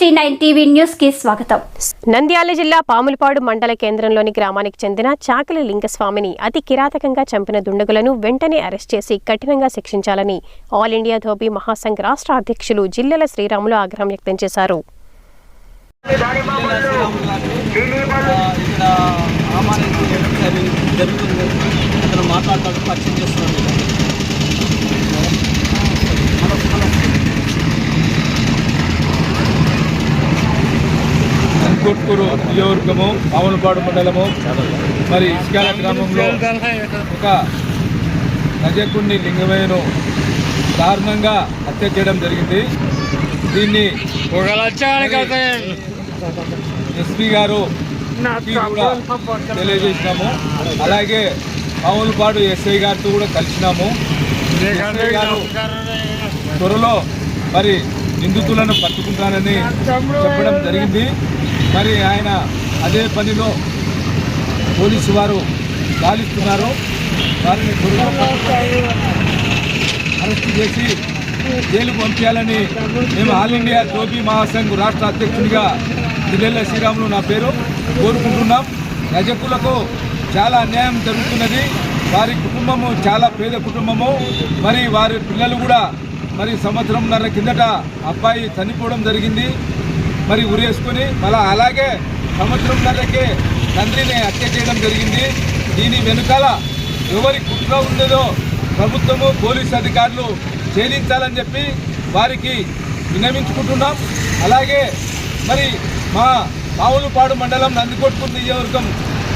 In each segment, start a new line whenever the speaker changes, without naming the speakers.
CST nine TV న్యూస్కి స్వాగతం.
నంద్యాల జిల్లా పాములపాడు మండల కేంద్రంలోని గ్రామానికి చెందిన చాకలి లింగస్వామిని అతి కిరాతకంగా చంపిన దుండగులను వెంటనే అరెస్ట్ చేసి కఠినంగా శిక్షించాలని ఆల్ ఇండియా ధోబీ మహాసంఘ్ రాష్ట్ర అధ్యక్షులు జిల్లెల శ్రీరాములు ఆగ్రహం వ్యక్తం చేశారు.
మాట్లాడతాడు పరిచయం చేస్తున్నాడు.
కొట్కూరు నియోజకవర్గము పావనపాడు మండలము మరి ఇసుకాల గ్రామంలో ఒక రజకుణ్ణి లింగమయ్యను దారుణంగా హత్య చేయడం జరిగింది. దీన్ని ఎస్పీ గారు కూడా తెలియజేసినాము. అలాగే పావులపాడు ఎస్ఐ గారితో కూడా కలిసినాము. గారు త్వరలో మరి నిందితులను పట్టుకుంటానని చెప్పడం జరిగింది. మరి ఆయన అదే పనిలో పోలీసు వారు గాలిస్తున్నారు. వారిని అరెస్ట్ చేసి జైలు పంపించాలని మేము ఆల్ ఇండియా టోపీ మహాసంఘ్ రాష్ట్ర అధ్యక్షుడిగా జిల్లెల శ్రీరాములు నా పేరు కోరుకుంటున్నాం. రజకులకు చాలా అన్యాయం జరుగుతున్నది. వారి కుటుంబము చాలా పేద కుటుంబము. మరి వారి పిల్లలు కూడా మరి సంవత్సరంన్నర కిందట అబ్బాయి చనిపోవడం జరిగింది. మరి ఉరేసుకుని మళ్ళా అలాగే సంవత్సరం సంవత్సరంన్నరకే తండ్రిని హత్య చేయడం జరిగింది. దీని వెనుకాల ఎవరి కుట్ర ఉన్నదో ప్రభుత్వము పోలీసు అధికారులు ఛేదించాలని చెప్పి వారికి విన్నవించుకుంటున్నాం. అలాగే మరి మా మావులపాడు మండలం నందికొట్కూరు నియోజకవర్గం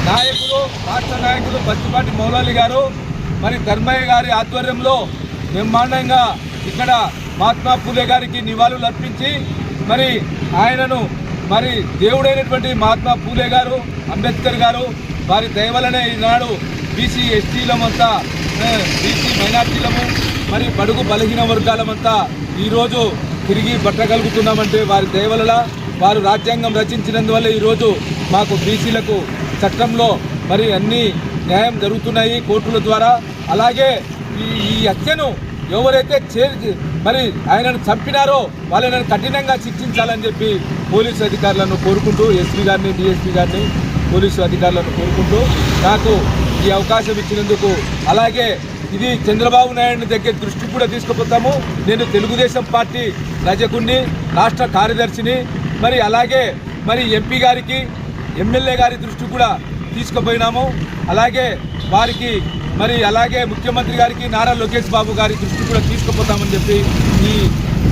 నాయకులు రాష్ట్ర నాయకులు బచ్చిపాటి మౌలాలి గారు మరి ధర్మయ్య గారి ఆధ్వర్యంలో బ్రహ్మాండంగా ఇక్కడ మహాత్మా పూలే గారికి నివాళులు అర్పించి మరి ఆయనను మరి దేవుడైనటువంటి మహాత్మా పూలే గారు అంబేద్కర్ గారు వారి దయవలనే ఈనాడు బీసీ ఎస్టీలమంతా బీసీ మైనార్టీలము మరి బడుగు బలహీన వర్గాలమంతా ఈరోజు తిరిగి పట్టగలుగుతున్నామంటే వారి దయవలన వారు రాజ్యాంగం రచించినందువల్ల ఈరోజు మాకు బీసీలకు చట్టంలో మరి అన్ని న్యాయం జరుగుతున్నాయి కోర్టుల ద్వారా. అలాగే ఈ ఈ హత్యను ఎవరైతే చే మరి ఆయనను చంపినారో వాళ్ళని కఠినంగా శిక్షించాలని చెప్పి పోలీసు అధికారులను కోరుకుంటూ ఎస్పీ గారిని డిఎస్పీ గారిని పోలీసు అధికారులను కోరుకుంటూ నాకు ఈ అవకాశం ఇచ్చినందుకు అలాగే ఇది చంద్రబాబు నాయుడు దగ్గర దృష్టికి కూడా తీసుకుపోతాము. నేను తెలుగుదేశం పార్టీ రజకుణ్ణి రాష్ట్ర కార్యదర్శిని మరి అలాగే మరి ఎంపీ గారికి ఎమ్మెల్యే గారి దృష్టి కూడా తీసుకుపోయినాము. అలాగే వారికి మరి అలాగే ముఖ్యమంత్రి గారికి నారా లోకేష్ బాబు గారి దృష్టి కూడా తీసుకుపోతామని చెప్పి ఈ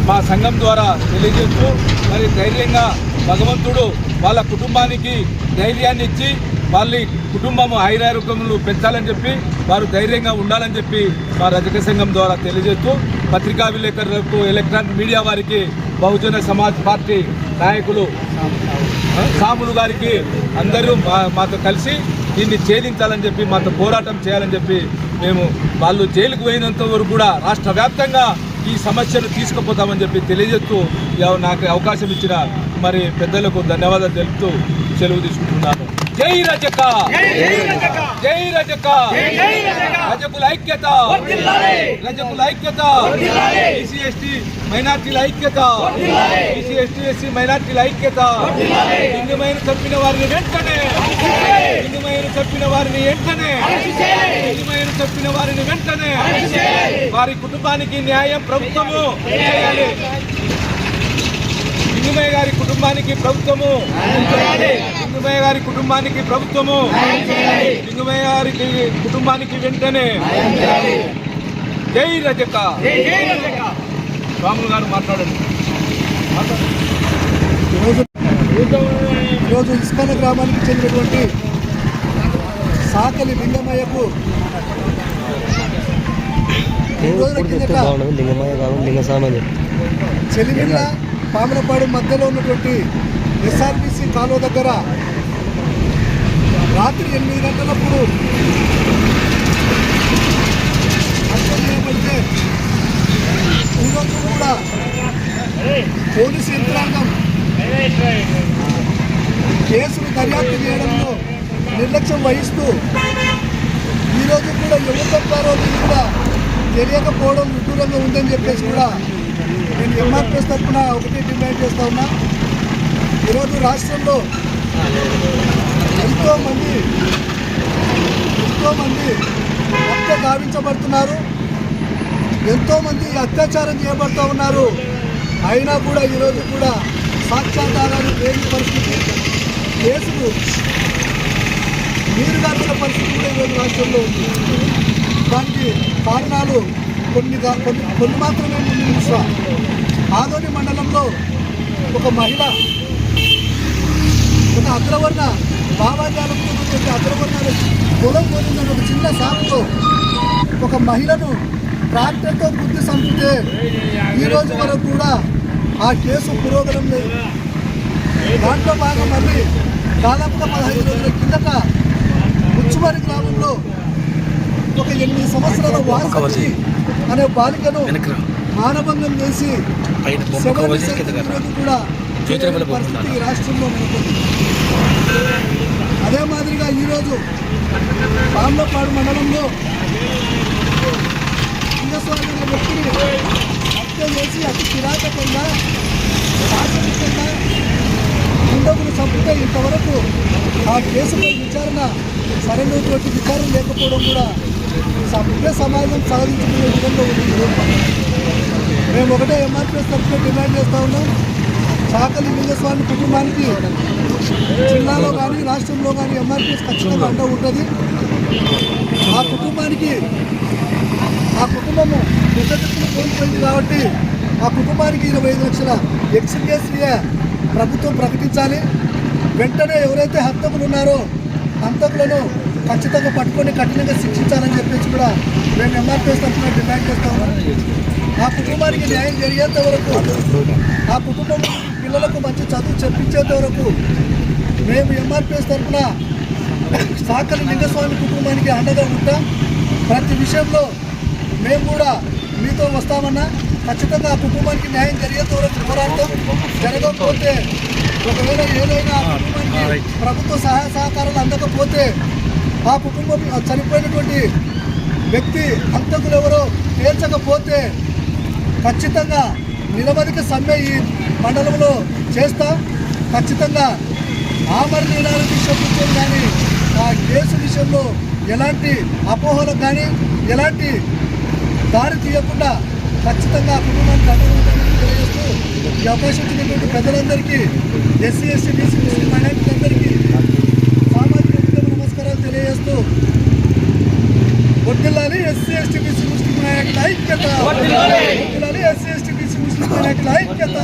మా సంఘం ద్వారా తెలియజేస్తూ మరి ధైర్యంగా భగవంతుడు వాళ్ళ కుటుంబానికి ధైర్యాన్ని ఇచ్చి వాళ్ళ కుటుంబము ఐరారోగ్యములు పెంచాలని చెప్పి వారు ధైర్యంగా ఉండాలని చెప్పి మా రజక సంఘం ద్వారా తెలియజేస్తూ పత్రికా విలేకరులకు ఎలక్ట్రానిక్ మీడియా వారికి బహుజన సమాజ్ పార్టీ నాయకులు సాములు గారికి అందరూ మా మాతో కలిసి దీన్ని ఛేదించాలని చెప్పి మాతో పోరాటం చేయాలని చెప్పి మేము వాళ్ళు జైలుకు పోయినంత వరకు కూడా రాష్ట్ర వ్యాప్తంగా ఈ సమస్యను తీసుకుపోతామని చెప్పి తెలియజేస్తూ నాకు అవకాశం ఇచ్చిన మరి పెద్దలకు ధన్యవాదాలు తెలుపుతూ సెలవు తీసుకుంటున్నాను. జై రజక! జై రజక! రజకుల ఐక్యత! రజకుల ఐక్యత! బీసీ ఎస్టీ మైనార్టీల ఐక్యత! బీసీ ఎస్టీ ఎస్సీ మైనార్టీల ఐక్యత! లింగమైన చంపిన వారిని వెంటనే! లింగమైన చంపిన వారిని వెంటనే! లింగమైన చంపిన వారిని వెంటనే! వారి కుటుంబానికి న్యాయం ప్రభుత్వము చేయాలి! లింగమయ్య గారి కుటుంబానికి ప్రభుత్వము. లింగమయ్య గారి కుటుంబానికి ప్రభుత్వము. లింగమయ్య గారికి కుటుంబానికి వెంటనే జై రజక. రాములు గారు మాట్లాడండి.
ఈరోజు ఇస్కాన గ్రామానికి చెందినటువంటి సాకలి లింగమయ్యకు
లింగమయ్య కాదు లింగస్వామి
పామలపాడు మధ్యలో ఉన్నటువంటి ఎస్ఆర్బిసి కాలువ దగ్గర రాత్రి ఎనిమిది గంటలప్పుడు ఏమంటే ఈరోజు కూడా పోలీసు యంత్రాంగం కేసును దర్యాప్తు చేయడంలో నిర్లక్ష్యం వహిస్తూ ఈరోజు కూడా ఎవరు తప్పారో కూడా తెలియకపోవడం విడ్డూరంగా ఉందని చెప్పేసి కూడా నేను ఎంఆర్పిఎస్ తరఫున ఒకటి డిమాండ్ చేస్తా ఉన్నా. ఈరోజు రాష్ట్రంలో ఎంతో మంది ఎంతో మంది హత్య గావించబడుతున్నారు. ఎంతోమంది అత్యాచారం చేయబడుతూ ఉన్నారు. అయినా కూడా ఈరోజు కూడా సాక్ష్యాధారాలు లేని పరిస్థితి. కేసులు నీరు గార్చిన పరిస్థితి కూడా ఈరోజు రాష్ట్రంలో ఉంది. దానికి కారణాలు కొన్ని కొన్ని కొన్ని మాత్రమే ముందు నిమిష ఆదోని మండలంలో ఒక మహిళ ఒక అగ్రవర్ణ భావాజాలంతో అగ్రవర్ణాల పొలం పోలిందని ఒక చిన్న సాకుతో ఒక మహిళను ట్రాక్టర్తో గుర్తి చంపితే ఈ రోజు వరకు కూడా ఆ కేసు పురోగతం లేదు. దాంట్లో భాగం మళ్ళీ దాదాపుగా పదహైదు రోజుల కిందట ముచ్చుమరి గ్రామంలో ఒక ఎనిమిది సంవత్సరాల వాసి అనే బాలికను మానభంగం చేసి కూడా పరిస్థితి ఈ రాష్ట్రంలో అదే మాదిరిగా ఈరోజు పాంబపాడు మండలంలో లింగస్వామి అనే వ్యక్తిని హత్య చేసి అతి కిరాతకంగా శాసనకంగా దుండగులు చంపితే ఇంతవరకు ఆ కేసుపై విచారణ సరైనటువంటి విచారణ లేకపోవడం కూడా సభ్య సమాజం సాధించుకునే విధంగా ఉంది. మేము ఒకటే ఎంఆర్పీఎస్ తరఫున డిమాండ్ చేస్తా ఉన్నాం. చాకలి లింగస్వామి కుటుంబానికి జిల్లాలో కానీ రాష్ట్రంలో కానీ ఎంఆర్పీఎస్ ఖచ్చితంగా అండ ఉంటుంది. ఆ కుటుంబానికి ఆ కుటుంబము పెద్దలు కోల్పోయింది కాబట్టి ఆ కుటుంబానికి ఇరవై ఐదు లక్షల ఎక్స్గ్రేసియా ప్రభుత్వం ప్రకటించాలి. వెంటనే ఎవరైతే హంతకులు ఉన్నారో హంతకులను ఖచ్చితంగా పట్టుకొని కఠినంగా శిక్షించాలని చెప్పేసి కూడా మేము ఎంఆర్పీఎస్ తరఫున డిమాండ్ చేస్తా ఉన్నాం. ఆ కుటుంబానికి న్యాయం జరిగేంత వరకు ఆ కుటుంబం పిల్లలకు మంచి చదువు చెప్పించేంత వరకు మేము ఎంఆర్పీఎస్ తరఫున సాకలి లింగస్వామి కుటుంబానికి అండగా ఉంటాం. ప్రతి విషయంలో మేము కూడా మీతో వస్తామన్నా ఖచ్చితంగా ఆ కుటుంబానికి న్యాయం జరిగేంత వరకు పోరాడతాం జరగకపోతే ఒకవేళ ఏదైనా ప్రభుత్వ సహాయ సహకారాలు అందకపోతే ఆ కుటుంబం చనిపోయినటువంటి వ్యక్తి హంతకులు ఎవరో తేల్చకపోతే ఖచ్చితంగా నిరవధిక సమ్మె ఈ మండలంలో చేస్తాం. ఖచ్చితంగా ఆమర నిరాలు తీసుకొచ్చాం కానీ ఆ కేసు విషయంలో ఎలాంటి అపోహలకు కానీ ఎలాంటి దారి తీయకుండా ఖచ్చితంగా ఆ కుటుంబానికి ఉంటుందని తెలియజేస్తూ ఈ అవకాశం ఇచ్చినటువంటి ప్రజలందరికీ ఎస్సీ ఎస్టీ బీసీ ముస్లిం మైనార్టీలందరికీ సామాజిక ఉద్యమ నమస్కారాలు తెలియజేస్తూ వర్దిల్లాలి ఎస్సీ ఎస్టీ బీసీ ముస్లిం మైనార్టీల ఐక్యత వర్దిల్లాలి ఎస్సీ ఎస్టీ బీసీ ముస్లిం మైనార్టీల ఐక్యత